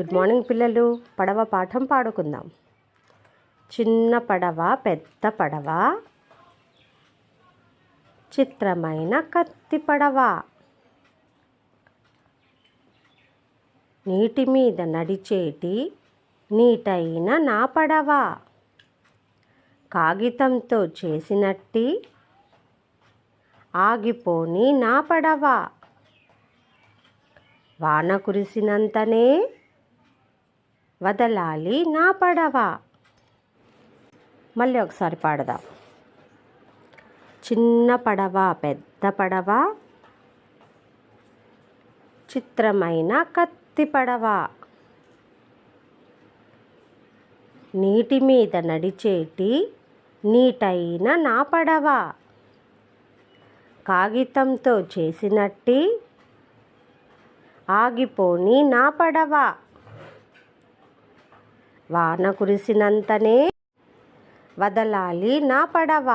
Good morning పిల్లలు. పడవ పాఠం పాడుకుందాం. చిన్న పడవ పెద్ద పడవ. చిత్రమైన కత్తి పడవ. నీటి మీద నడిచేటి నీటైన నా పడవ. కాగితంతో చేసినట్టి ఆగిపోని నా పడవ. వాన కురిసినంతనే వదలాలి నా పడవ? మళ్ళీ ఒకసారి పాడదాం. చిన్న పడవ పెద్ద పడవ? చిత్రమైన కత్తి పడవ? నీటి మీద నడిచేటి నీటైన నా పడవ? కాగితంతో చేసినట్టి ఆగిపోని నా పడవ? వాన కురిసినంతనే వదలాలి నా పడవ.